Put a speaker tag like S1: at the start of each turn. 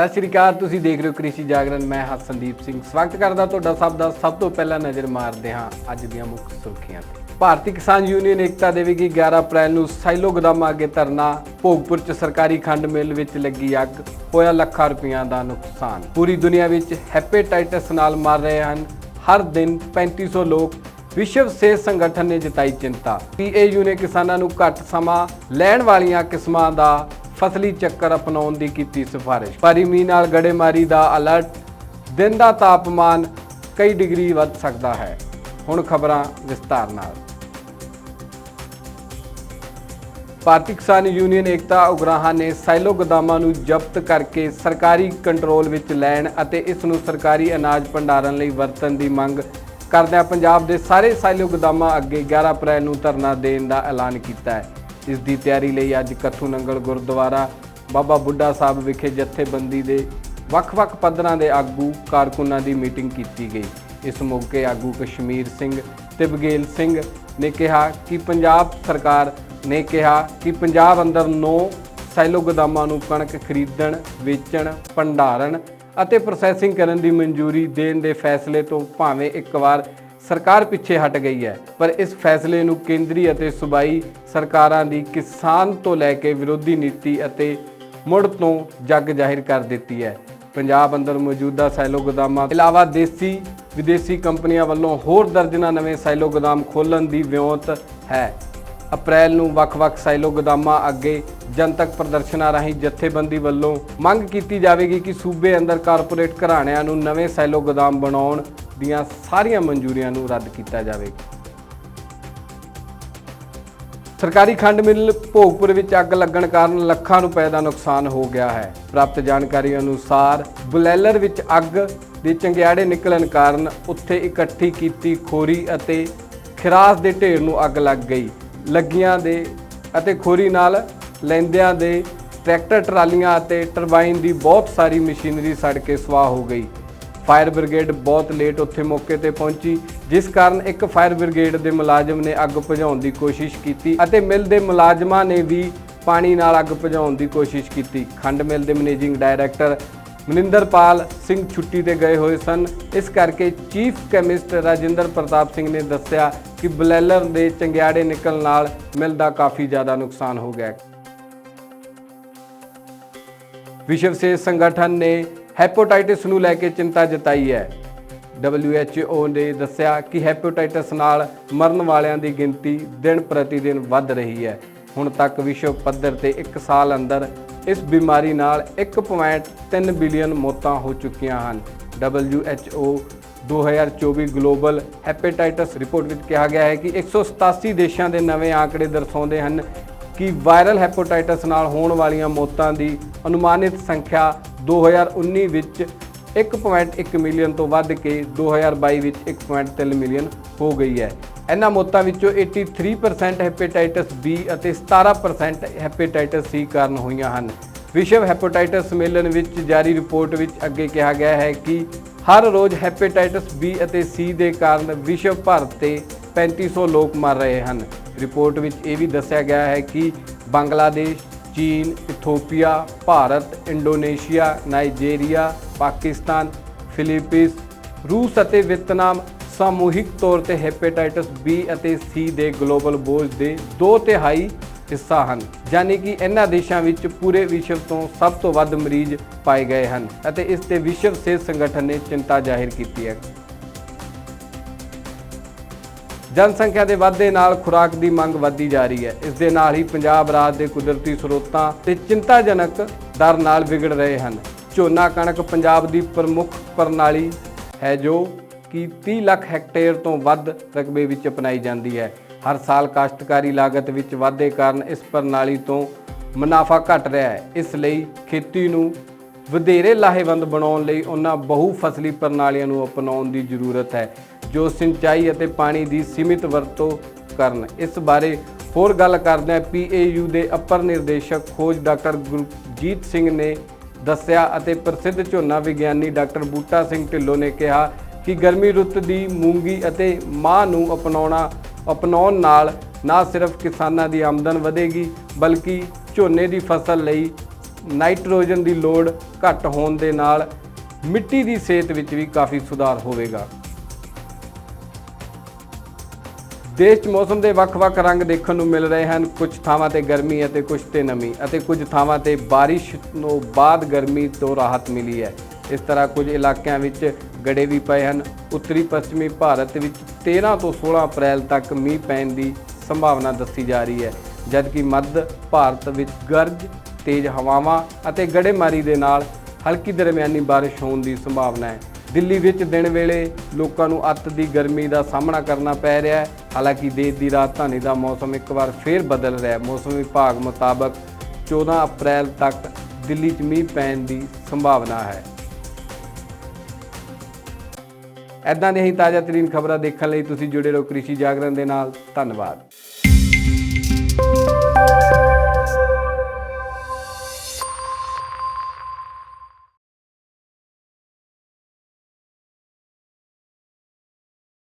S1: ਸਤਿ ਸ਼੍ਰੀ ਅਕਾਲ, ਤੁਸੀਂ ਦੇਖ ਰਹੇ ਹੋ ਕ੍ਰਿਸ਼ੀ ਜਾਗਰਣ, ਮੈਂ ਹਾਂ ਸੰਦੀਪ ਸਿੰਘ। ਸਵਾਗਤ ਕਰਦਾ ਤੁਹਾਡਾ ਸਭ ਦਾ ਸਭ ਤੋਂ ਪਹਿਲਾਂ ਨਜ਼ਰ ਮਾਰਦੇ ਹਾਂ ਅੱਜ ਦੀਆਂ ਮੁੱਖ ਸੁਰਖੀਆਂ ਤੇ। ਭਾਰਤੀ ਕਿਸਾਨ ਯੂਨੀਅਨ ਏਕਤਾ ਦੇਵੇਗੀ 11 ਅਪ੍ਰੈਲ ਨੂੰ ਸਾਈਲੋ ਗੋਦਾਮਾਂ ਅੱਗੇ ਧਰਨਾ। ਭੋਗਪੁਰ ਚ ਸਰਕਾਰੀ ਖੰਡ ਮਿਲ ਵਿੱਚ ਲੱਗੀ ਅੱਗ, ਹੋਇਆ ਲੱਖਾਂ ਰੁਪਈਆ ਦਾ ਨੁਕਸਾਨ। ਪੂਰੀ ਦੁਨੀਆ ਵਿੱਚ ਹੈਪੇਟਾਈਟਸ ਨਾਲ ਮਰ ਰਹੇ ਹਨ। ਹਰ ਦਿਨ 3500 ਲੋਕ ਵਿਸ਼ਵ ਸਿਹਤ ਸੰਗਠਨ ਨੇ ਜਤਾਈ ਚਿੰਤਾ। ਪੀਏਯੂ ਨੇ ਕਿਸਾਨਾਂ ਨੂੰ ਘੱਟ ਸਮਾਂ ਲੈਣ ਵਾਲੀਆਂ ਕਿਸਮਾਂ ਦਾ ਫਸਲੀ ਚੱਕਰ ਅਪਣਾਉਣ ਦੀ ਕੀਤੀ ਸਿਫਾਰਿਸ਼। ਭਾਰੀ ਮੀਂਹ ਨਾਲ ਗੜੇਮਾਰੀ ਦਾ ਅਲਰਟ। ਦਿਨ ਦਾ ਤਾਪਮਾਨ ਕਈ ਡਿਗਰੀ ਵੱਧ ਸਕਦਾ ਹੈ। ਹੁਣ ਖਬਰਾਂ ਵਿਸਤਾਰ ਨਾਲ। ਭਾਰਤੀ ਕਿਸਾਨ ਯੂਨੀਅਨ ਏਕਤਾ ਉਗਰਾਹਾਂ ਨੇ ਸਾਈਲੋ ਗੋਦਾਮਾਂ ਨੂੰ ਜ਼ਬਤ ਕਰਕੇ ਸਰਕਾਰੀ ਕੰਟਰੋਲ ਵਿੱਚ ਲੈਣ ਅਤੇ ਇਸ ਨੂੰ ਸਰਕਾਰੀ ਅਨਾਜ ਭੰਡਾਰਨ ਲਈ ਵਰਤਣ ਦੀ ਮੰਗ ਕਰਦਿਆਂ ਪੰਜਾਬ ਦੇ ਸਾਰੇ ਸਾਈਲੋ ਗੋਦਾਮਾਂ ਅੱਗੇ 11 ਅਪ੍ਰੈਲ ਨੂੰ ਧਰਨਾ ਦੇਣ ਦਾ ਐਲਾਨ ਕੀਤਾ ਹੈ। ਇਸ ਦੀ ਤਿਆਰੀ ਲਈ ਅੱਜ ਕੱਥੂ ਨੰਗਲ ਗੁਰਦੁਆਰਾ ਬਾਬਾ ਬੁੱਢਾ ਸਾਹਿਬ ਵਿਖੇ ਜਥੇਬੰਦੀ ਦੇ ਵੱਖ-ਵੱਖ ਪੱਧਰਾਂ ਦੇ ਆਗੂ ਕਾਰਕੁਨਾਂ ਦੀ ਮੀਟਿੰਗ ਕੀਤੀ ਗਈ। ਇਸ ਮੌਕੇ ਆਗੂ ਕਸ਼ਮੀਰ ਸਿੰਘ ਤੇ ਬਗੇਲ ਸਿੰਘ ਨੇ ਕਿਹਾ ਕਿ ਪੰਜਾਬ ਸਰਕਾਰ ਨੇ ਕਿਹਾ ਕਿ ਪੰਜਾਬ ਅੰਦਰ 9 ਸੈਲੋ ਗੋਦਾਮਾਂ ਨੂੰ ਕਣਕ ਖਰੀਦਣ, ਵੇਚਣ, ਭੰਡਾਰਨ ਅਤੇ ਪ੍ਰੋਸੈਸਿੰਗ ਕਰਨ ਦੀ ਮਨਜ਼ੂਰੀ ਦੇਣ ਦੇ ਫੈਸਲੇ ਤੋਂ ਭਾਵੇਂ ਇੱਕ ਵਾਰ ਸਰਕਾਰ ਪਿੱਛੇ ਹਟ ਗਈ ਹੈ, ਪਰ ਇਸ ਫੈਸਲੇ ਨੂੰ ਕੇਂਦਰੀ ਅਤੇ ਸੂਬਾਈ ਸਰਕਾਰਾਂ ਦੀ ਕਿਸਾਨ ਤੋਂ ਲੈ ਕੇ ਵਿਰੋਧੀ ਨੀਤੀ ਅਤੇ ਮੁੜ ਤੋਂ ਜੱਗ ਜ਼ਾਹਿਰ ਕਰ ਦਿੱਤੀ ਹੈ। ਪੰਜਾਬ ਅੰਦਰ ਮੌਜੂਦਾ ਸਾਈਲੋ ਗੋਦਾਮਾਂ ਇਲਾਵਾ ਦੇਸੀ, ਵਿਦੇਸ਼ੀ ਕੰਪਨੀਆਂ ਵੱਲੋਂ ਹੋਰ ਦਰਜਨਾਂ ਨਵੇਂ ਸਾਈਲੋ ਗੋਦਾਮ ਖੋਲ੍ਹਣ ਦੀ ਵਿਉਂਤ ਹੈ। ਅਪ੍ਰੈਲ ਨੂੰ ਵੱਖ-ਵੱਖ ਸਾਈਲੋ ਗੋਦਾਮਾਂ ਅੱਗੇ ਜਨਤਕ ਪ੍ਰਦਰਸ਼ਨਾਂ ਰਾਹੀਂ ਜਥੇਬੰਦੀ ਵੱਲੋਂ ਮੰਗ ਕੀਤੀ ਜਾਵੇਗੀ ਕਿ ਸੂਬੇ ਅੰਦਰ ਕਾਰਪੋਰੇਟ ਘਰਾਣਿਆਂ ਨੂੰ ਨਵੇਂ ਸਾਈਲੋ ਗੋਦਾਮ ਬਣਾਉਣ ਦੀਆਂ ਸਾਰੀਆਂ ਮਨਜ਼ੂਰੀਆਂ ਨੂੰ ਰੱਦ ਕੀਤਾ ਜਾਵੇ। ਸਰਕਾਰੀ ਖੰਡ ਮਿੱਲ ਭੋਗਪੁਰ ਵਿੱਚ ਅੱਗ ਲੱਗਣ ਕਾਰਨ ਲੱਖਾਂ ਰੁਪਏ ਦਾ ਨੁਕਸਾਨ ਹੋ ਗਿਆ ਹੈ। ਪ੍ਰਾਪਤ ਜਾਣਕਾਰੀ ਅਨੁਸਾਰ ਬੁਲੈਲਰ ਵਿੱਚ ਅੱਗ ਦੇ ਚੰਗਿਆੜੇ ਨਿਕਲਣ ਕਾਰਨ ਉੱਥੇ ਇਕੱਠੀ ਕੀਤੀ ਖੋਰੀ ਅਤੇ ਖਿਰਾਸ ਦੇ ਢੇਰ ਨੂੰ ਅੱਗ ਲੱਗ ਗਈ। ਲੱਗੀਆਂ ਦੇ ਅਤੇ ਖੋਰੀ ਨਾਲ ਲੈਂਦਿਆਂ ਦੇ ਟਰੈਕਟਰ, ਟਰਾਲੀਆਂ ਅਤੇ ਟਰਬਾਈਨ ਦੀ ਬਹੁਤ ਸਾਰੀ ਮਸ਼ੀਨਰੀ ਸੜ ਕੇ ਸਵਾਹ ਹੋ ਗਈ। ਫਾਇਰ ਬ੍ਰਿਗੇਡ ਬਹੁਤ ਲੇਟ ਉੱਥੇ ਮੌਕੇ ਤੇ ਪਹੁੰਚੀ, ਜਿਸ ਕਾਰਨ ਇੱਕ ਫਾਇਰ ਬ੍ਰਿਗੇਡ ਦੇ ਮੁਲਾਜ਼ਮ ਨੇ ਅੱਗ ਭਜਾਉਣ ਦੀ ਕੋਸ਼ਿਸ਼ ਕੀਤੀ ਅਤੇ ਮਿਲ ਦੇ ਮੁਲਾਜ਼ਮਾਂ ਨੇ ਵੀ ਪਾਣੀ ਨਾਲ ਅੱਗ ਭਜਾਉਣ ਦੀ ਕੋਸ਼ਿਸ਼ ਕੀਤੀ। ਖੰਡ ਮਿਲ ਦੇ ਮੈਨੇਜਿੰਗ ਡਾਇਰੈਕਟਰ ਮਨਿੰਦਰਪਾਲ ਸਿੰਘ ਛੁੱਟੀ ਤੇ ਗਏ ਹੋਏ ਸਨ। ਇਸ ਕਰਕੇ ਚੀਫ ਕੈਮਿਸਟ ਰਾਜਿੰਦਰ ਪ੍ਰਤਾਪ ਸਿੰਘ ਨੇ ਦੱਸਿਆ ਕਿ ਬਲੈਲਰ ਦੇ ਚੰਗਿਆੜੇ ਨਿਕਲਣ ਨਾਲ ਮਿਲ ਦਾ ਕਾਫੀ ਜ਼ਿਆਦਾ ਨੁਕਸਾਨ ਹੋ ਗਿਆ ਵਿਸ਼ਵ ਸਿਹਤ ਸੰਗਠਨ ਨੇ ਹੈਪੇਟਾਈਟਿਸ ਨੂੰ ਲੈ ਕੇ ਚਿੰਤਾ ਜਤਾਈ ਹੈ। WHO ਨੇ ਦੱਸਿਆ ਕਿ ਹੈਪੇਟਾਈਟਿਸ ਨਾਲ ਮਰਨ ਵਾਲਿਆਂ ਦੀ ਗਿਣਤੀ ਦਿਨ ਪ੍ਰਤੀ ਦਿਨ ਵੱਧ ਰਹੀ ਹੈ। ਹੁਣ ਤੱਕ ਵਿਸ਼ਵ ਪੱਧਰ ਤੇ 1 ਸਾਲ ਅੰਦਰ ਇਸ ਬਿਮਾਰੀ ਨਾਲ 1.3 ਬਿਲੀਅਨ ਮੌਤਾਂ ਹੋ ਚੁੱਕੀਆਂ ਹਨ। WHO 2024 ਗਲੋਬਲ ਹੈਪੇਟਾਈਟਸ ਰਿਪੋਰਟ ਵਿੱਚ ਕਿਹਾ ਗਿਆ ਹੈ ਕਿ 187 ਦੇਸ਼ਾਂ ਦੇ ਨਵੇਂ ਆંકੜੇ ਦਰਸਾਉਂਦੇ ਹਨ ਕਿ ਵਾਇਰਲ ਹੈਪੇਟਾਈਟਸ ਨਾਲ ਹੋਣ ਵਾਲੀਆਂ ਮੌਤਾਂ ਦੀ ਅਨੁਮਾਨਿਤ ਸੰਖਿਆ 2019 ਵਿੱਚ 1.1 ਮਿਲੀਅਨ ਤੋਂ ਵੱਧ ਕੇ 2022 ਵਿੱਚ 1.3 ਮਿਲੀਅਨ ਹੋ ਗਈ ਹੈ। ਇਹਨਾਂ ਮੌਤਾਂ ਵਿੱਚੋਂ 83% ਹੈਪੇਟਾਈਟਸ B ਅਤੇ 17% ਹੈਪੇਟਾਈਟਸ C ਕਾਰਨ ਹੋਈਆਂ ਹਨ। ਵਿਸ਼ਵ ਹੈਪੇਟਾਈਟਸ ਸੰਮੇਲਨ ਵਿੱਚ ਜਾਰੀ ਰਿਪੋਰਟ ਵਿੱਚ ਅੱਗੇ ਕਿਹਾ ਗਿਆ ਹੈ ਕਿ ਹਰ ਰੋਜ਼ ਹੈਪੇਟਾਈਟਸ B ਅਤੇ C ਦੇ ਕਾਰਨ ਵਿਸ਼ਵ ਭਰ ਤੇ 3500 ਲੋਕ ਮਰ ਰਹੇ ਹਨ। ਰਿਪੋਰਟ ਵਿੱਚ ਇਹ ਵੀ ਦੱਸਿਆ ਗਿਆ ਹੈ ਕਿ ਬੰਗਲਾਦੇਸ਼, ਚੀਨ, Ethiopia, Bharat, Indonesia, Nigeria, Pakistan, Philippines, ਰੂਸ ਅਤੇ ਵੀਅਤਨਾਮ ਸਮੂਹਿਕ ਤੌਰ ਤੇ ਹੈਪੇਟਾਈਟਸ B ਅਤੇ C ਦੇ ਗਲੋਬਲ ਬੋਝ ਦੇ 2 ਤਿਹਾਈ ਹਿੱਸਾ ਹਨ, ਯਾਨੀ ਕਿ ਇਹਨਾਂ ਦੇਸ਼ਾਂ ਵਿੱਚ ਪੂਰੇ ਵਿਸ਼ਵ ਤੋਂ ਸਭ ਤੋਂ ਵੱਧ ਮਰੀਜ਼ ਪਾਏ ਗਏ ਹਨ ਅਤੇ ਇਸ ਤੇ ਵਿਸ਼ਵ ਸਿਹਤ ਸੰਗਠਨ ਨੇ ਚਿੰਤਾ ਜ਼ਾਹਿਰ ਕੀਤੀ ਹੈ। ਜਨਸੰਖਿਆ ਦੇ ਵਾਧੇ ਨਾਲ ਖੁਰਾਕ ਦੀ ਮੰਗ ਵਧਦੀ ਜਾ ਰਹੀ ਹੈ। ਇਸ ਦੇ ਨਾਲ ਹੀ ਪੰਜਾਬ ਰਾਜ ਦੇ ਕੁਦਰਤੀ ਸਰੋਤਾਂ ਤੇ ਚਿੰਤਾਜਨਕ ਦਰ ਨਾਲ ਵਿਗੜ ਰਹੇ ਹਨ। ਝੋਨਾ ਕਣਕ ਪੰਜਾਬ ਦੀ ਪ੍ਰਮੁੱਖ ਪ੍ਰਣਾਲੀ ਹੈ ਜੋ ਕਿ 30 ਲੱਖ ਹੈਕਟੇਅਰ ਤੋਂ ਵੱਧ ਰਕਬੇ ਵਿੱਚ ਅਪਣਾਈ ਜਾਂਦੀ ਹੈ। ਹਰ ਸਾਲ ਕਾਸ਼ਤਕਾਰੀ ਲਾਗਤ ਵਿੱਚ ਵਾਧੇ ਕਾਰਨ ਇਸ ਪ੍ਰਣਾਲੀ ਤੋਂ ਮੁਨਾਫਾ ਘਟ ਰਿਹਾ ਹੈ। ਇਸ ਲਈ ਖੇਤੀ ਨੂੰ ਵਧੇਰੇ ਲਾਹੇਵੰਦ ਬਣਾਉਣ ਲਈ ਉਹਨਾਂ ਬਹੁ ਫਸਲੀ ਪ੍ਰਣਾਲੀਆਂ ਨੂੰ ਅਪਣਾਉਣ ਦੀ ਜ਼ਰੂਰਤ ਹੈ, ਜੋ ਸਿੰਚਾਈ ਅਤੇ ਪਾਣੀ ਦੀ ਸੀਮਿਤ ਵਰਤੋਂ ਕਰਨ। ਇਸ ਬਾਰੇ ਹੋਰ ਗੱਲ ਕਰਦੇ ਹਾਂ ਪੀਏਯੂ ਦੇ ਅਪਰ ਨਿਰਦੇਸ਼ਕ ਖੋਜ ਡਾਕਟਰ ਗੁਰਜੀਤ ਸਿੰਘ ਨੇ ਦੱਸਿਆ ਅਤੇ ਪ੍ਰਸਿੱਧ ਝੋਨਾ ਵਿਗਿਆਨੀ ਡਾਕਟਰ ਬੂਟਾ ਸਿੰਘ ਢਿੱਲੋਂ ਨੇ ਕਿਹਾ ਕਿ ਗਰਮੀ ਰੁੱਤ ਦੀ ਮੂੰਗੀ ਅਤੇ ਮਾਹ ਨੂੰ ਅਪਣਾਉਣਾ, ਅਪਣਾਉਣ ਨਾਲ ਨਾ ਸਿਰਫ ਕਿਸਾਨਾਂ ਦੀ ਆਮਦਨ ਵਧੇਗੀ, ਬਲਕਿ ਝੋਨੇ ਦੀ ਫਸਲ ਲਈ ਨਾਈਟ੍ਰੋਜਨ ਦੀ ਲੋੜ ਘੱਟ ਹੋਣ ਦੇ ਨਾਲ ਮਿੱਟੀ ਦੀ ਸਿਹਤ ਵਿੱਚ ਵੀ ਕਾਫੀ ਸੁਧਾਰ ਹੋਵੇਗਾ। ਦੇਸ਼ 'ਚ ਮੌਸਮ ਦੇ ਵੱਖ-ਵੱਖ ਰੰਗ ਦੇਖਣ ਨੂੰ ਮਿਲ ਰਹੇ ਹਨ। ਕੁਝ ਥਾਵਾਂ ਤੇ ਗਰਮੀ ਅਤੇ ਕੁਝ ਤੇ ਨਮੀ ਅਤੇ ਕੁਝ ਥਾਵਾਂ ਤੇ ਬਾਰਿਸ਼ ਤੋਂ ਬਾਅਦ ਗਰਮੀ ਤੋਂ ਰਾਹਤ ਮਿਲੀ ਹੈ। ਇਸ ਤਰ੍ਹਾਂ ਕੁਝ ਇਲਾਕਿਆਂ ਵਿੱਚ ਗੜੇ ਵੀ ਪਏ ਹਨ। ਉੱਤਰੀ ਪੱਛਮੀ ਭਾਰਤ ਵਿੱਚ 13 ਤੋਂ 16 ਅਪ੍ਰੈਲ ਤੱਕ ਮੀਂਹ ਪੈਣ ਦੀ ਸੰਭਾਵਨਾ ਦੱਸੀ ਜਾ ਰਹੀ ਹੈ। ਜਦਕਿ ਮੱਧ ਭਾਰਤ ਵਿੱਚ ਗਰਜ ਤੇਜ਼ ਹਵਾਵਾਂ ਅਤੇ ਗੜੇਮਾਰੀ ਦੇ ਨਾਲ ਹਲਕੀ ਦਰਮਿਆਨੀ ਬਾਰਿਸ਼ ਹੋਣ ਦੀ ਸੰਭਾਵਨਾ ਹੈ। ਦਿੱਲੀ ਵਿੱਚ ਦਿਨ ਵੇਲੇ ਲੋਕਾਂ ਨੂੰ ਅੱਤ ਦੀ ਗਰਮੀ ਦਾ ਸਾਹਮਣਾ ਕਰਨਾ ਪੈ ਰਿਹਾ ਹੈ। ਹਾਲਾਂਕਿ ਦੇਸ਼ ਦੀ ਰਾਜਧਾਨੀ ਦਾ ਮੌਸਮ ਇੱਕ ਵਾਰ ਫੇਰ ਬਦਲ ਰਿਹਾ ਹੈ। ਮੌਸਮ ਵਿਭਾਗ ਮੁਤਾਬਕ 14 ਅਪ੍ਰੈਲ ਤੱਕ ਦਿੱਲੀ 'ਚ ਮੀਂਹ ਪੈਣ ਦੀ ਸੰਭਾਵਨਾ ਹੈ। ਐਦਾਂ ਦੀਆਂ ਹੀ ਤਾਜ਼ਾ ਤਰੀਨ ਖਬਰਾਂ ਦੇਖਣ ਲਈ ਤੁਸੀਂ ਜੁੜੇ ਰਹੋ ਕ੍ਰਿਸ਼ੀ ਜਾਗਰਣ ਦੇ ਨਾਲ। ਧੰਨਵਾਦ।